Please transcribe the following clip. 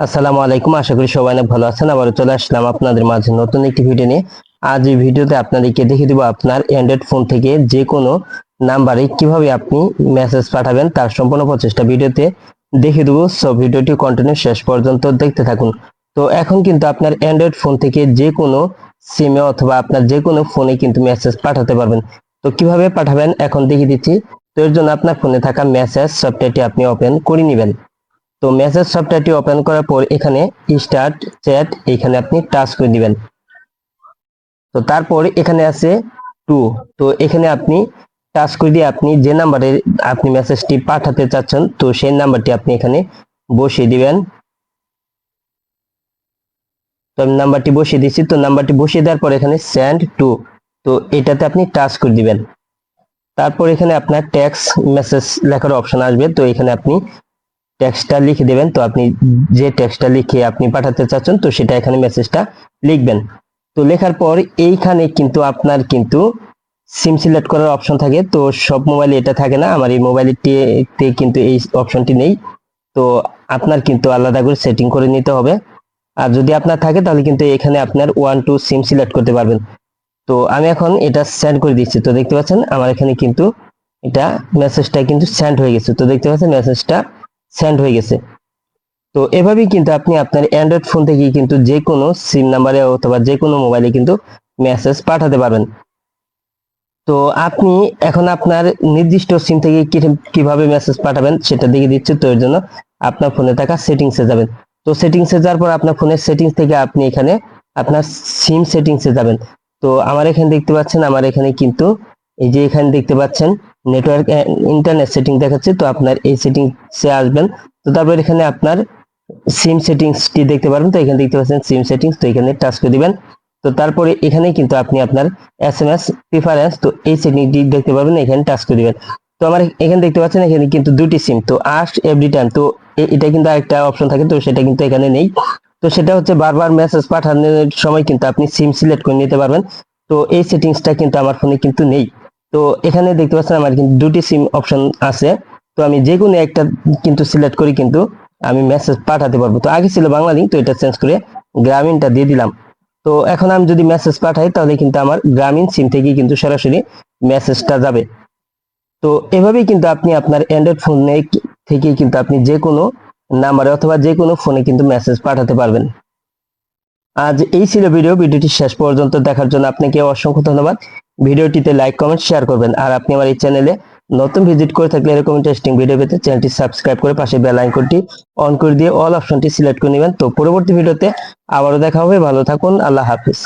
আসসালামু আলাইকুম, আশা করি সবাই অনেক ভালো আছেন। আবার চলে আসলাম আপনাদের মাঝে নতুন একটি ভিডিও নিয়ে। আজ এই ভিডিওতে আপনাদেরকে দেখিয়ে দিব আপনার অ্যান্ড্রয়েড ফোন থেকে যে কোনো নাম্বারে কীভাবে আপনি মেসেজ পাঠাবেন, তার সম্পূর্ণ প্রচেষ্টা ভিডিওতে দেখিয়ে দেবো। সব ভিডিওটি কন্টিনিউ শেষ পর্যন্ত দেখতে থাকুন। তো, এখন কিন্তু আপনার অ্যান্ড্রয়েড ফোন থেকে যে কোনো সিমে অথবা আপনার যে কোনো ফোনে কিন্তু মেসেজ পাঠাতে পারবেন। তো, কীভাবে পাঠাবেন, এখন দেখিয়ে দিচ্ছি। তো, এর জন্য আপনার ফোনে থাকা মেসেজ সফটওয়্যারটি আপনি ওপেন করে নেবেন। তো মেসেজ সফটওয়্যারটি ওপেন করার পর এখানে স্টার্ট চ্যাট এখানে আপনি টাচ করে দিবেন। তো তারপর এখানে আছে টু তো এখানে আপনি টাচ করে দিয়ে আপনি যে নাম্বারে আপনি মেসেজটি পাঠাতে চাচ্ছেন, তো সেই নাম্বারটি আপনি এখানে বসিয়ে দিবেন। তো আমি নাম্বারটি বসিয়ে দিচ্ছি, তো নাম্বারটি বসিয়ে দেওয়ার পর এখানে সেন্ড টু তো এটাতে আপনি টাচ করে দিবেন। তারপর এখানে আপনার ট্যাক্স মেসেজ লেখার অপশন আসবে, তো এখানে আপনি টেক্সটটা লিখে দেবেন। তো আপনি যে টেক্সটটা লিখে আপনি পাঠাতে চাচ্ছেন, তো সেটা এখানে মেসেজটা লিখবেন। তো লেখার পর এইখানে কিন্তু আপনার কিন্তু সিম সিলেক্ট করার অপশন থাকে। তো সব মোবাইলে এটা থাকে না। আমার এই মোবাইলটিতে কিন্তু এই অপশনটি নেই। তো আপনার কিন্তু আলাদা করে সেটিং করে নিতে হবে। আর যদি আপনার থাকে, তাহলে কিন্তু এখানে আপনার ওয়ান টু সিম সিলেক্ট করতে পারবেন। তো আমি এখন এটা সেন্ড করে দিচ্ছি। তো দেখতে পাচ্ছেন, আমার এখানে কিন্তু এটা মেসেজটা কিন্তু সেন্ড হয়ে গেছে। তো দেখতে পাচ্ছেন মেসেজটা সেন্ড হয়ে গেছে। তো এভাবেই কিন্তু আপনি আপনার অ্যান্ড্রয়েড ফোন থেকে কিন্তু যে কোনো সিম নাম্বারে অথবা যে কোনো মোবাইলে কিন্তু মেসেজ পাঠাতে পারবেন। তো আপনি এখন আপনার নির্দিষ্ট সিম থেকে কীভাবে মেসেজ পাঠাবেন সেটা দেখে দিচ্ছি। তো এর জন্য আপনার ফোনে থাকা সেটিংসে যাবেন। তো সেটিংসে যাওয়ার পর আপনার ফোনের সেটিংস থেকে আপনি এখানে আপনার সিম সেটিংসে যাবেন। তো আমার এখানে দেখতে পাচ্ছেন, আমার এখানে কিন্তু এই যে এখানে দেখতে পাচ্ছেন নেটওয়ার্ক ইন্টারনেট সেটিং দেখাচ্ছে, তো আপনার এই সেটিংসে আসবেন। তো তারপর এখানে আপনার সিম সেটিংসটি দেখতে পারবেন, তো এখানে দেখতে পাচ্ছেন সিম সেটিংস তো এখানে টাচ করে দিবেন। তো তারপরে এখানে কিন্তু আপনি আপনার এস এম এস প্রিফারেন্স তো এই সেটিংটি দেখতে পারবেন, এখানে টাচ করে দিবেন। তো আমার এখানে দেখতে পাচ্ছেন, এখানে কিন্তু দুটি সিম তো আস্ট এভরি টাইম তো এটা কিন্তু আরেকটা অপশন থাকে, তো সেটা কিন্তু এখানে নেই। তো সেটা হচ্ছে বারবার মেসেজ পাঠানোর সময় কিন্তু আপনি সিম সিলেক্ট করে নিতে পারবেন। তো এই সেটিংসটা কিন্তু আমার ফোনে কিন্তু নেই। তো এখানে দেখতে পাচ্ছেন আমার কিন্তু দুটি সিম অপশন আছে। তো আমি যে কোনো একটা কিন্তু সিলেক্ট করি কিন্তু আমি মেসেজ পাঠাতে পারব। তো আগে ছিল বাংলা লিঙ্ক তো এটা চেঞ্জ করে গ্রামীণটা দিয়ে দিলাম। তো এখন আমি যদি মেসেজ পাঠাই, তাহলে কিন্তু আমার গ্রামীণ সিম থেকে কিন্তু সরাসরি মেসেজটা যাবে। তো এভাবেই কিন্তু আপনি আপনার অ্যান্ড্রয়েড ফোনে থেকে কিন্তু আপনি যে কোনো নাম্বারে অথবা যে কোনো ফোনে কিন্তু মেসেজ পাঠাতে পারবেন। আজ এই ছিল ভিডিও ভিডিওটি শেষ পর্যন্ত দেখার জন্য আপনাকে অসংখ্য ধন্যবাদ। ভিডিওটিতে লাইক কমেন্ট শেয়ার করবেন। আর আপনি আমার এই চ্যানেলে নতুন ভিজিট করে থাকলে এরকম ইন্টারেস্টিং ভিডিও পেতে চ্যানেলটি সাবস্ক্রাইব করে পাশে বেল আইকনটি অন করে দিয়ে অল অপশনটি সিলেক্ট করে নেবেন। তো পরবর্তী ভিডিওতে আবারও দেখা হবে। ভালো থাকুন। আল্লাহ হাফিজ।